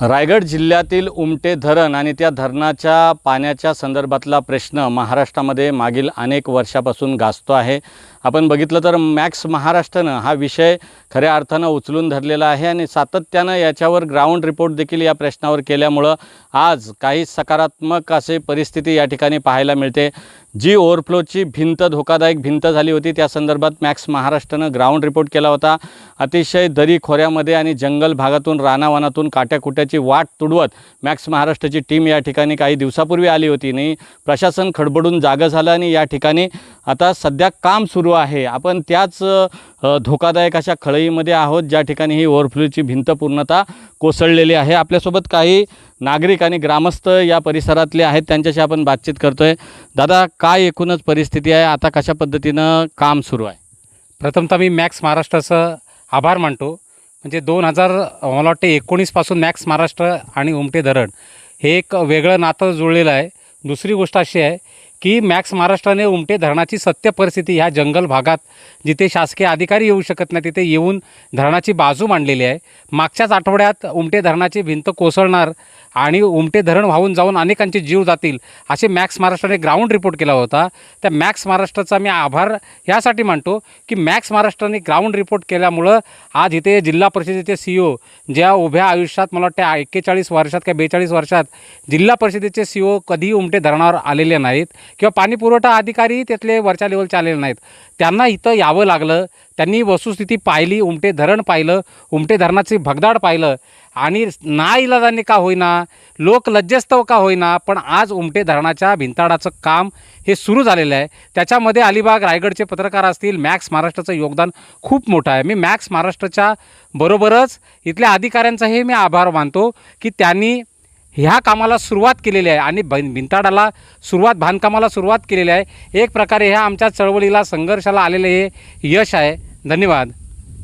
रायगड जिल्ह्यातील उमटे धरण आणि त्या धरणाच्या पाण्याच्या संदर्भातला प्रश्न महाराष्ट्रामध्ये मागील अनेक वर्षापासून गाजतो आहे. आपण बघितलं तर मॅक्स महाराष्ट्रानं हा विषय खऱ्या अर्थानं उचलून धरलेला आहे आणि सातत्यानं याच्यावर ग्राउंड रिपोर्ट देखील या प्रश्नावर केल्यामुळं आज काही सकारात्मक असे परिस्थिती या ठिकाणी पाहायला मिळते. जी ओव्हरफ्लोची भिंत धोकादायक भिंत झाली होती त्या संदर्भात मॅक्स महाराष्ट्रानं ग्राउंड रिपोर्ट केला होता. अतिशय दरी खोऱ्यामध्ये आणि जंगल भागातून रानावानातून काट्याकुट्याची वाट तुडवत मॅक्स महाराष्ट्राची टीम या ठिकाणी काही दिवसापूर्वी आली होती. नाही प्रशासन खडबडून जागं झालं आणि या ठिकाणी आता सध्या काम सुरू आहे. आपण त्याच धोकादायक अशा खळईमध्ये आहोत ज्या ठिकाणी ही ओव्हरफ्लोची भिंत पूर्णतः कोसळलेली आहे. आपल्यासोबत काही नागरिक आणि ग्रामस्थ या परिसरातले आहेत त्यांच्याशी आपण बातचीत करतो आहे दादा काय एकूणच परिस्थिती आहे? आता कशा पद्धतीनं काम सुरू आहे? प्रथमतः मी मॅक्स महाराष्ट्राचं आभार मानतो. म्हणजे दोन हजार मला वाटते एकोणीसपासून मॅक्स महाराष्ट्र आणि उमटे धरण हे एक वेगळं नातं जुळलेलं आहे. दुसरी गोष्ट अशी आहे की मॅक्स महाराष्ट्राने उमटे धरणाची सत्य परिस्थिती ह्या जंगल भागात जिथे शासकीय अधिकारी येऊ शकत नाही तिथे येऊन धरणाची बाजू मांडलेली आहे. मागच्याच आठवड्यात उमटे धरणाची भिंत कोसळणार आणि उमटे धरण वाहून जाऊन अनेकांचे जीव जातील असे मॅक्स महाराष्ट्राने ग्राउंड रिपोर्ट केला होता. त्या मॅक्स महाराष्ट्राचा मी आभार यासाठी मानतो की मॅक्स महाराष्ट्राने ग्राउंड रिपोर्ट केल्यामुळं आज इथे जिल्हा परिषदेचे सी ओ ज्या उभ्या आयुष्यात मला वाटते एक्केचाळीस वर्षात किंवा बेचाळीस वर्षात जिल्हा परिषदेचे सी ओ कधीही उमटे धरणावर आलेले नाहीत. किंवा पाणी पुरवठा अधिकारी त्यातले वरच्या लेवलचे आलेले नाहीत. त्यांना इथं यावं लागलं त्यांनी वस्तुस्थिती पाहिली उमटे धरण पाहिलं उमटे धरणाचे भगदाड पाहिलं. आणि नाईलाजाने का होईना लोक लज्जस्तव का होईना पण आज उमटे धरणाच्या भिंताडाचं काम हे सुरू झालेलं आहे. त्याच्यामध्ये अलिबाग रायगडचे पत्रकार असतील मॅक्स महाराष्ट्राचं योगदान खूप मोठं आहे. मी मॅक्स महाराष्ट्राच्या बरोबरच इथल्या अधिकाऱ्यांचाही मी आभार मानतो की त्यांनी ह्या कामाला सुरुवात केलेली आहे आणि ब भिंताडाला सुरुवात बांधकामाला सुरुवात केलेली आहे. एक प्रकारे ह्या आमच्या चळवळीला संघर्षाला आलेले हे यश आहे. धन्यवाद.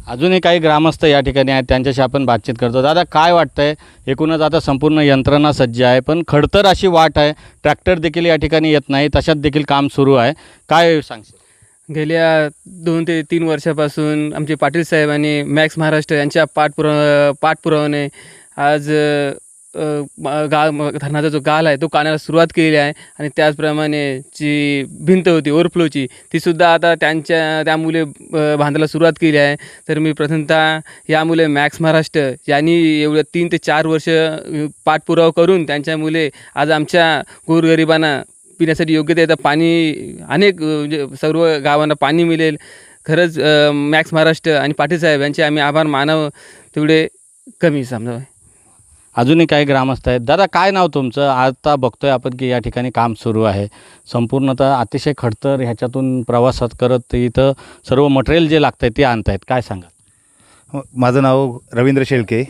अजूनही काही ग्रामस्थ या ठिकाणी आहेत त्यांच्याशी आपण बातचीत करतो. दादा काय वाटतंय? एकूणच आता संपूर्ण यंत्रणा सज्ज आहे पण खडतर अशी वाट आहे. ट्रॅक्टर देखील या ठिकाणी येत नाही तशात देखील काम सुरू आहे. काय सांगशील? गेल्या दोन ते तीन वर्षापासून आमचे पाटील साहेब आणि मॅक्स महाराष्ट्र यांच्या पाठपुरा पाठपुरावाने आज गा धरणाचा जो गाल आहे तो काढण्याला सुरुवात केलेली आहे आणि त्याचप्रमाणे जी भिंत होती ओव्हरफ्लोची तीसुद्धा आता त्यांच्या त्यामुळे मुले बांधायला सुरुवात केली आहे. तर मी प्रथमतः यामुळे मॅक्स महाराष्ट्र यांनी एवढं तीन ते चार वर्ष पाठपुरावा करून त्यांच्यामुळे आज आमच्या गोरगरिबांना पिण्यासाठी योग्य ते पाणी अनेक सर्व गावांना पाणी मिळेल. खरंच मॅक्स महाराष्ट्र आणि पाटील साहेब यांचे आम्ही आभार मानव तेवढे कमी समजावं. अजूनही काही ग्रामस्थ आहेत. दादा काय नाव तुमचं? आता बघतोय आपण की या ठिकाणी काम सुरू आहे. संपूर्णतः अतिशय खडतर ह्याच्यातून प्रवासात करत इथं सर्व मटेरियल जे लागतं आहे ते आणत आहेत काय सांगा हो, माझं नाव रवींद्र शेळके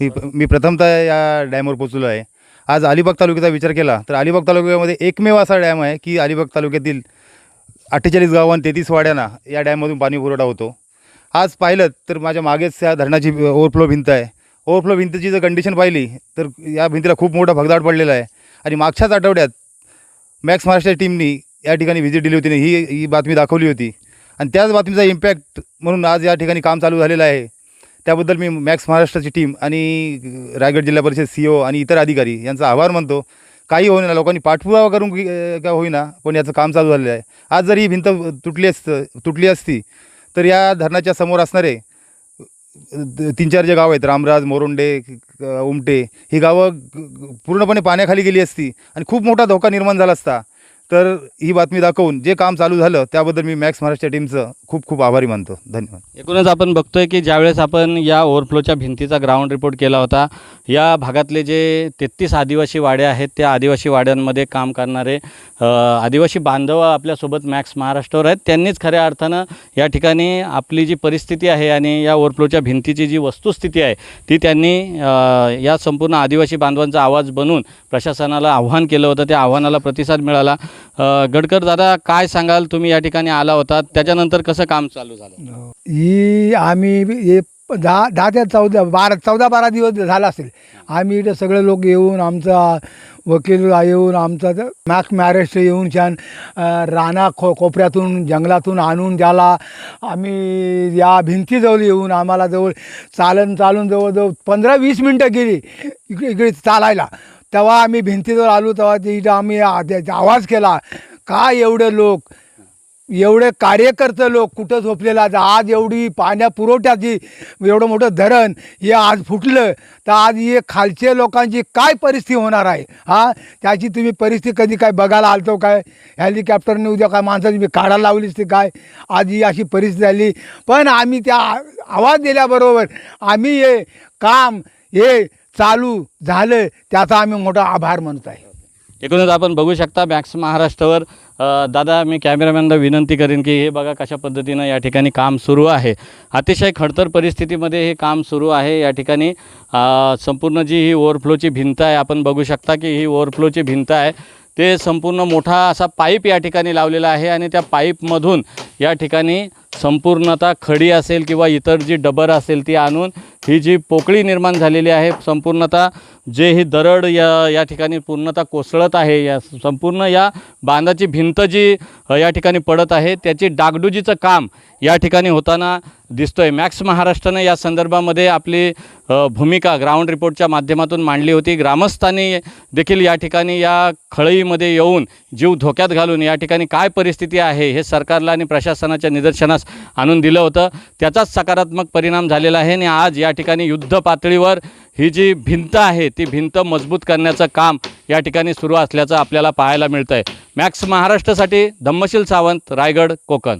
मी मी प्रथमतः या डॅमवर पोचलो आहे. आज अलिबाग तालुक्याचा विचार केला तर अलिबाग तालुक्यामध्ये एकमेव असा डॅम आहे की अलिबाग तालुक्यातील अठ्ठेचाळीस गाव तेहतीस वाड्यांना या डॅममधून पाणी पुरवठा होतो. आज पाहिलं तर माझ्या मागेच या धरणाची ओव्हरफ्लो भिंत आहे. ओव्हरफ्लो भिंतीची जर कंडिशन पाहिली तर या भिंतीला खूप मोठा भगदाड पडलेला आहे. आणि मागच्याच आठवड्यात मॅक्स महाराष्ट्र टीमनी या ठिकाणी व्हिजिट दिली होती ही ही बातमी दाखवली होती. आणि त्याच बातमीचा इम्पॅक्ट म्हणून आज या ठिकाणी काम चालू झालेलं आहे. त्याबद्दल मी मॅक्स महाराष्ट्राची टीम आणि रायगड जिल्हा परिषद सी ओ आणि इतर अधिकारी यांचा आभार मानतो. काही होईना लोकांनी पाठपुरावा करून का होईना पण याचं काम चालू झालेलं आहे. आज जर ही भिंत तुटली असतं तुटली असती तर या धरणाच्या समोर असणारे तीन चार जे गाव आहेत रामराज मोरोंडे उमटे ही गावं पूर्णपणे पाण्याखाली गेली असती आणि खूप मोठा धोका निर्माण झाला असता. तर ही बातमी दाखवून जे काम चालू झालं त्याबद्दल मी मॅक्स महाराष्ट्र टीमचं खूप खूप आभारी मानतो. धन्यवाद. एकूणच आपण बघतोय की ज्यावेळेस आपण या ओव्हरफ्लोच्या भिंतीचा ग्राउंड रिपोर्ट केला होता या भागातले जे तेहतीस आदिवासी वाड्या आहेत त्या आदिवासी वाड्यांमध्ये काम करणारे आदिवासी बांधव आपल्यासोबत मॅक्स महाराष्ट्रावर आहेत. त्यांनीच खऱ्या अर्थानं या ठिकाणी आपली जी परिस्थिती आहे आणि या ओव्हरफ्लोच्या भिंतीची जी वस्तुस्थिती आहे ती त्यांनी या संपूर्ण आदिवासी बांधवांचा आवाज बनून प्रशासनाला आव्हान केलं होतं. त्या आव्हानाला प्रतिसाद मिळाला. गडकर दादा काय सांगाल? तुम्ही या ठिकाणी आला होता. त्याच्यानंतर कसं काम चालू झालं? ही आम्ही हे दहा दहा ते चौदा बारा चौदा बारा दिवस झाला असेल. आम्ही इथं सगळे लोक येऊन आमचा वकील येऊन आमचा मॅक मॅक्स येऊन छान राणा खो कोपऱ्यातून जंगलातून आणून त्याला आम्ही या भिंतीजवळ येऊन आम्हाला जवळ चालन चालून जवळजवळ पंधरा वीस मिनटं गेली. इकडे इकडे चालायला. तेव्हा आम्ही भिंतीजवळ आलो तेव्हा तिथं आम्ही आ- त्याचा आवाज केला. का एवढे लोक? एवढे कार्यकर्ते लोक कुठं झोपलेला आहे? आज एवढी पाण्या पुरवठ्याची एवढं मोठं धरण हे आज फुटलं. तर आज हे खालच्या लोकांची काय परिस्थिती होणार आहे? हा? त्याची तुम्ही परिस्थिती कधी काय बघायला आलतो काय? हेलिकॉप्टरने उद्या काय माणसाची मी काढायला लावलीच ती काय? आज ही अशी परिस्थिती झाली. पण आम्ही त्या आवाज दिल्याबरोबर आम्ही हे काम हे चालू झालं त्याचा आम्ही मोठा आभार मानत आहे. एकूणच आपण बघू शकता मॅक्स महाराष्ट्रावर दादा मी कॅमेरामॅनला विनंती करेन की हे बघा कशा पद्धतीनं या ठिकाणी काम सुरू आहे. अतिशय खडतर परिस्थितीमध्ये हे काम सुरू आहे. या ठिकाणी संपूर्ण जी ही ओव्हरफ्लोची भिंत आहे आपण बघू शकता की ही ओव्हरफ्लोची भिंत आहे ते संपूर्ण मोठा असा पाईप या ठिकाणी लावलेला आहे आणि त्या पाईपमधून या ठिकाणी संपूर्णतः खडी असेल किंवा इतर जी डबर असेल ती आणून ही जी पोकळी निर्माण झालेली आहे संपूर्णतः जे ही दरड या या ठिकाणी पूर्णतः कोसळत आहे या संपूर्ण या बांधाची भिंत जी या ठिकाणी पडत आहे त्याची डागडुजीचं काम या ठिकाणी होताना दिसतोय. मॅक्स महाराष्ट्रानं या संदर्भामध्ये आपली भूमिका ग्राउंड रिपोर्टच्या माध्यमातून मांडली होती. ग्रामस्थांनी देखील या ठिकाणी या खळईमध्ये येऊन जीव धोक्यात घालून या ठिकाणी काय परिस्थिती आहे हे सरकारला आणि प्रशासनाच्या निदर्शनास आणून दिलं होतं. त्याचाच सकारात्मक परिणाम झालेला आहे आणि आज या ठिकाणी युद्ध पातळीवर ही जी भिंत आहे ती भिंत मजबूत करण्याचं काम या ठिकाणी सुरू असल्याचं आपल्याला पाहायला मिळतं आहे मॅक्स महाराष्ट्रासाठी धम्मशील सावंत रायगड कोकण.